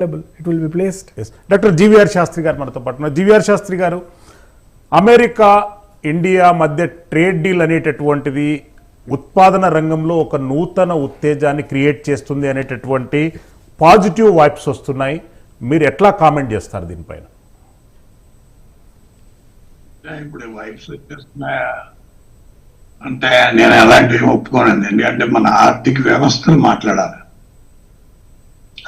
it will be placed. Yes doctor GVR Shastri గారు మనతో పాటు ఉన్నారు. జీవీఆర్ శాస్త్రి గారు అమెరికా ఇండియా మధ్య ట్రేడ్ డీల్ అనేటటువంటిది ఉత్పాదన రంగంలో ఒక నూతన ఉత్తేజాన్ని క్రియేట్ చేస్తుంది అనేటటువంటి పాజిటివ్ వైబ్స్ వస్తున్నాయి. మీరు ఎట్లా కామెంట్ చేస్తారు దీనిపైన? ఇప్పుడు వైఫ్స్ వచ్చేస్తున్నాయా? అంటే నేను అలాంటివి ఒప్పుకోనండి. ఎందుకంటే మన ఆర్థిక వ్యవస్థలు మాట్లాడాలి.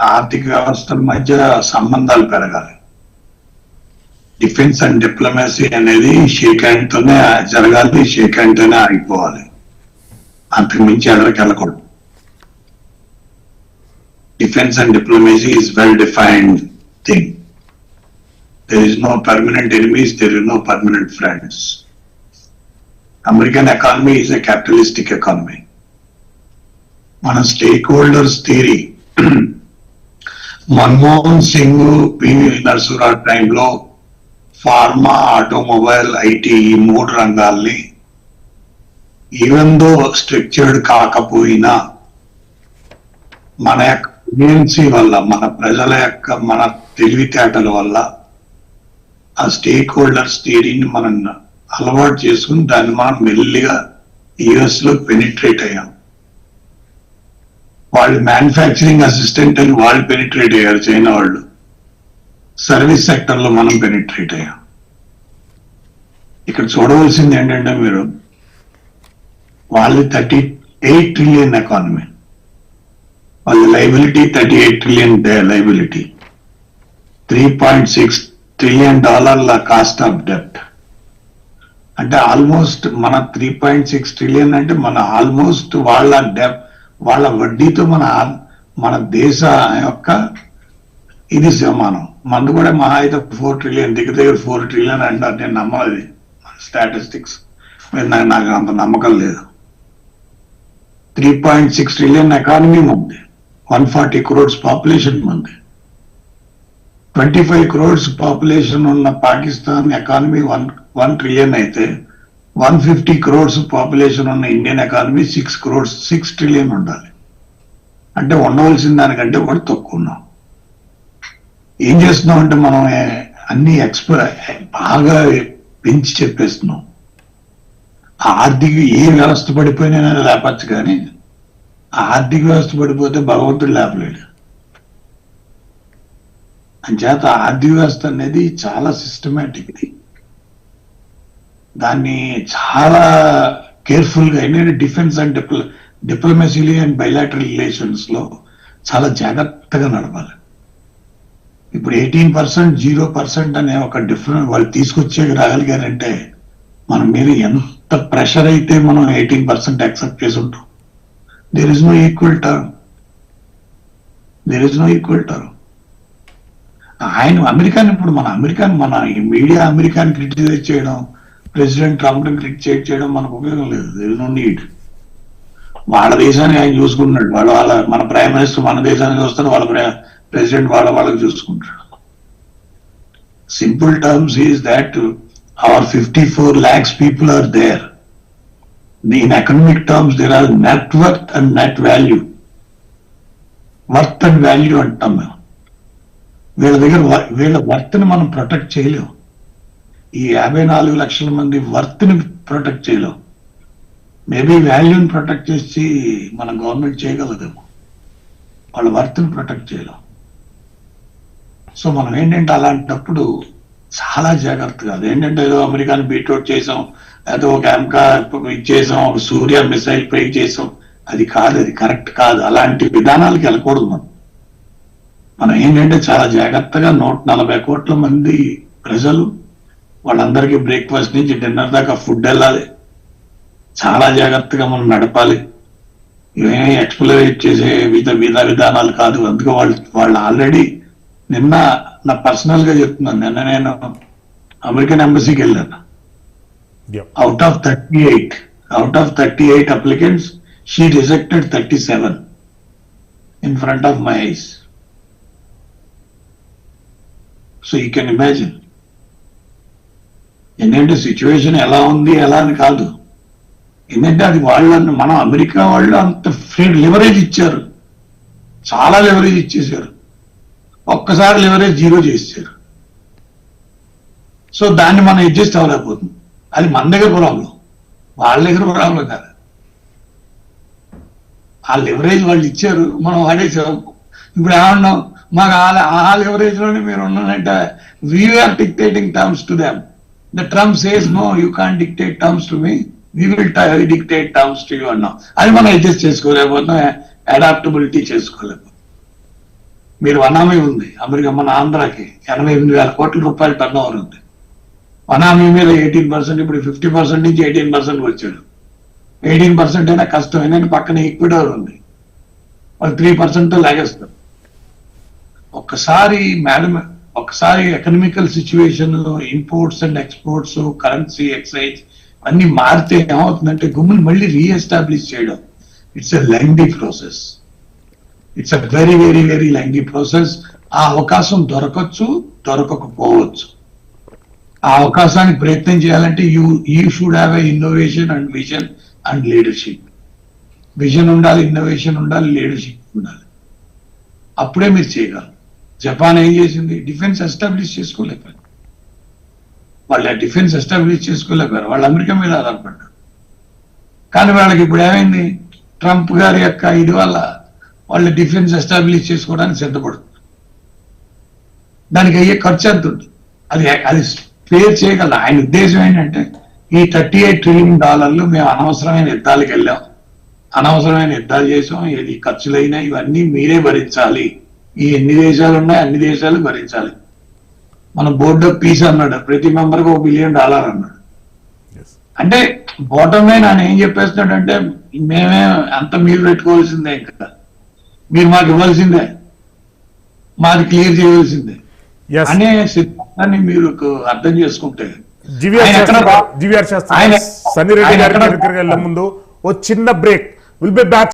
ఆర్థిక వ్యవస్థల మధ్య సంబంధాలు పెరగాలి. డిఫెన్స్ అండ్ డిప్లొమసీ అనేది షేక్ హ్యాండ్ తోనే జరగాలి షేక్ హ్యాండ్ తోనే ఆగిపోవాలి. అంతకు మించి ఎదరికి వెళ్ళకూడదు. Defence and diplomacy is well defined thing there is no permanent enemies there is no permanent friends American economy is a capitalistic economy మన stakeholders theory Manmohan Singh P V Narasimha Rao టైంలో pharma automobile IT ఈ మూడు రంగాల్ని even though structured కాకపోయినా మన యొక్క agency వల్ల మన ప్రజల యొక్క మన తెలివితేటల వల్ల ఆ స్టేక్ హోల్డర్స్ థియరీని మనం అలవాటు చేసుకుని దాన్ని మనం మెల్లిగా యుఎస్లో పెనిట్రేట్ అయ్యాం. వాళ్ళు మ్యానుఫ్యాక్చరింగ్ అసిస్టెంట్ అని వాళ్ళు పెనిట్రేట్ అయ్యారు చైనా వాళ్ళు. సర్వీస్ సెక్టర్లో మనం పెనిట్రేట్ అయ్యాం. ఇక్కడ చూడవలసింది ఏంటంటే మీరు వాళ్ళు థర్టీ ఎయిట్ ట్రిలియన్ ఎకానమీ వాళ్ళ liability thirty eight trillion liability three point six trillion డాలర్ల కాస్ట్ ఆఫ్ డెప్ట్ అంటే ఆల్మోస్ట్ మన త్రీ పాయింట్ సిక్స్ ట్రిలియన్ అంటే మన ఆల్మోస్ట్ వాళ్ళ డెప్ట్ వాళ్ళ వడ్డీతో మన మన దేశ యొక్క ఇది సమానం మందు కూడా మహా అయితే ఫోర్ ట్రిలియన్ దగ్గర దగ్గర ఫోర్ ట్రిలియన్ అంటారు. నేను నమ్మది స్టాటిస్టిక్స్ మీద నాకు నాకు అంత నమ్మకం లేదు. Three point six trillion economy ఉంది వన్ ఫార్టీ క్రోడ్స్ పాపులేషన్ ఉంది ట్వంటీ ఫైవ్ క్రోడ్స్ పాపులేషన్ ఉన్న Pakistan economy one one trillion అయితే వన్ ఫిఫ్టీ క్రోడ్స్ పాపులేషన్ ఉన్న Indian economy six crores six trillion ఉండాలి. అంటే ఉండవలసిన దానికంటే కూడా తక్కువ ఉన్నాం. ఏం చేస్తున్నాం అంటే మనం అన్ని ఎక్స్ప బాగా పెంచి చెప్పేస్తున్నాం. ఆర్థిక ఏ వ్యవస్థ పడిపోయినా లేపచ్చు కానీ ఆర్థిక వ్యవస్థ పడిపోతే భగవంతుడు లేపలేడు. అంచేత ఆర్థిక వ్యవస్థ అనేది చాలా సిస్టమేటిక్ది దాన్ని చాలా కేర్ఫుల్గా ఏంటంటే డిఫెన్స్ అండ్ డిప్ల డిప్లొమసీలీ అండ్ బయలాటరల్ రిలేషన్స్లో చాలా జాగ్రత్తగా నడపాలి. ఇప్పుడు ఎయిటీన్ పర్సెంట్ జీరో పర్సెంట్ అనే ఒక డిఫరెంట్ వాళ్ళు తీసుకొచ్చే రాగలిగారంటే మన మీద ఎంత ప్రెషర్ అయితే మనం ఎయిటీన్ పర్సెంట్ యాక్సెప్ట్ చేసి ఉంటాం there is no equal term there is no equal term ఆయన అమెరికాని ఇప్పుడు మన అమెరికాని మన మీడియా అమెరికాని క్రిటిసైజ్ చేయడం ప్రెసిడెంట్ ట్రంప్ క్రిటిసైజ్ చేయడం మనకు ఉపయోగం లేదు. దేర్ నో నీడ్ వాళ్ళ దేశాన్ని ఆయన చూసుకుంటున్నాడు. వాళ్ళ వాళ్ళ మన ప్రైమ్ మినిస్టర్ మన దేశానికి వస్తారు వాళ్ళ ప్రెసిడెంట్ వాళ్ళ వాళ్ళకి చూసుకుంటాడు simple terms is that our fifty four lakhs people are there in economic terms there are net worth and net value worth and value అంటాం మేము. వీళ్ళ దగ్గర వీళ్ళ వర్త్ని మనం ప్రొటెక్ట్ చేయలేం. ఈ యాభై నాలుగు లక్షల మంది వర్త్ని ప్రొటెక్ట్ చేయలేం మేబీ వాల్యూని ప్రొటెక్ట్ చేసి మన గవర్నమెంట్ చేయగలదేమో. వాళ్ళ వర్త్ని ప్రొటెక్ట్ చేయలేం. సో మనం ఏంటంటే అలాంటప్పుడు చాలా జాగ్రత్తగా ఏంటంటే ఏదో అమెరికాని బీట్అవుట్ చేసాం ఏదో ఒక ఎంకా ఇచ్చేసాం ఒక సూర్య మిసైల్ పై చేసాం. అది కాదు అది కరెక్ట్ కాదు. అలాంటి విధానాలకు వెళ్ళకూడదు మనం. మనం ఏంటంటే చాలా జాగ్రత్తగా నూట నలభై కోట్ల మంది ప్రజలు వాళ్ళందరికీ బ్రేక్ఫాస్ట్ నుంచి డిన్నర్ దాకా ఫుడ్ వెళ్ళాలి. చాలా జాగ్రత్తగా మనం నడపాలి. ఇవేమీ ఎక్స్ప్లోరేట్ చేసే విధ విధ విధానాలు కాదు. అందుకే వాళ్ళు వాళ్ళు ఆల్రెడీ నిన్న నా పర్సనల్గా చెప్తున్నాను. నిన్న నేను అమెరికన్ ఎంబసీకి వెళ్ళాను. Out of thirty eight out of thirty eight applicants she rejected thirty seven in front of my eyes so you can imagine ఎందుకంటే సిచ్యువేషన్ ఎలా ఉంది ఎలా అని కాదు. ఏంటంటే అది వాళ్ళని మనం అమెరికా వాళ్ళు అంత ఫ్రీ లివరేజ్ ఇచ్చారు. చాలా లివరేజ్ ఇచ్చేసారు ఒక్కసారి లివరేజ్ జీరో చేశారు సో దాన్ని మనం అడ్జస్ట్ అవ్వలేకపోతుంది అది మన దగ్గర ప్రాబ్లం వాళ్ళ దగ్గర ప్రాబ్లం కాదు. ఆ లివరేజ్ వాళ్ళు ఇచ్చారు మనం వాడేసాం. ఇప్పుడు ఏమన్నాం? మాకు ఆ- లివరేజ్లోనే లివరేజ్లోనే మీరు ఉన్నానంటే we're dictating terms to them the says, no, you you can terms terms to me will will dictate terms to you అన్నాం అది మనం అడ్జస్ట్ చేసుకోలేకపోతున్నాం. అడాప్టబిలిటీ చేసుకోలేకపోతున్నాం. మీరు వనామీ ఉంది. అమెరికా మన ఆంధ్రాకి ఎనభై ఎనిమిది వేల కోట్ల రూపాయలు టర్న్ ఓవర్ ఉంది. వనామీ మీద ఎయిటీన్ పర్సెంట్ ఇప్పుడు ఫిఫ్టీ పర్సెంట్ నుంచి ఎయిటీన్ పర్సెంట్ వచ్చాడు. ఎయిటీన్ పర్సెంట్ అయినా కష్టం అయినా పక్కన ఈక్విడోర్ ఉంది. వాళ్ళు త్రీ పర్సెంట్ లాగేస్తారు ఒక్కసారి మేడం ఒకసారి economical situation imports and exports currency excise అన్ని మారితే ఏమవుతుందంటే గుమ్ముని మళ్ళీ రీఎస్టాబ్లిష్ చేయడం. It's a lengthy process it's a very very very lengthy process ఆ అవకాశం దొరకచ్చు దొరకకపోవచ్చు. ఆ అవకాశానికి ప్రయత్నం చేయాలంటే you you should have a innovation and vision and leadership vision ఉండాలి ఇన్నోవేషన్ ఉండాలి లీడర్షిప్ ఉండాలి. అప్పుడే మీరు చేయగలరు. జపాన్ ఏం చేసింది? డిఫెన్స్ ఎస్టాబ్లిష్ చేసుకోలేకపోయారు వాళ్ళు డిఫెన్స్ ఎస్టాబ్లిష్ చేసుకోలేకపోయారు వాళ్ళు అమెరికా మీద ఆధారపడ్డారు. కానీ వాళ్ళకి ఇప్పుడు ఏమైంది? ట్రంప్ గారి యొక్క ఇది వల్ల వాళ్ళు డిఫెన్స్ ఎస్టాబ్లిష్ చేసుకోవడానికి సిద్ధపడుతుంది దానికి అయ్యే ఖర్చు ఎంత ఉంది? అది అది స్పేర్ చేయగలరు? ఆయన ఉద్దేశం ఏంటంటే ఈ థర్టీ ఎయిట్ ట్రిలియన్ డాలర్లు మేము అనవసరమైన యుద్ధాలకు వెళ్ళాం. అనవసరమైన యుద్ధాలు చేసాం. ఇది ఖర్చులైనా ఇవన్నీ మీరే భరించాలి. ఈ ఎన్ని దేశాలు ఉన్నాయి అన్ని దేశాలు భరించాలి. మన బోర్డ్ ఆఫ్ పీస్ అన్నాడు. ప్రతి మెంబర్కి ఒక బిలియన్ డాలర్ అన్నాడు. అంటే బాటమ్ లైన్ ఆయన ఏం చెప్పేస్తున్నాడంటే మేమే అంత మీరు పెట్టుకోవాల్సిందే ఇంకా. మీరు మాకు ఇవ్వాల్సిందే. మాది క్లియర్ చేయవలసిందే. అనే సిద్ధాంతాన్ని మీరు అర్థం చేసుకుంటే సన్నీ రెడ్డి గారి దగ్గరికి వెళ్ళే ముందు ఓ చిన్న బ్రేక్ విల్ బి బ్యాక్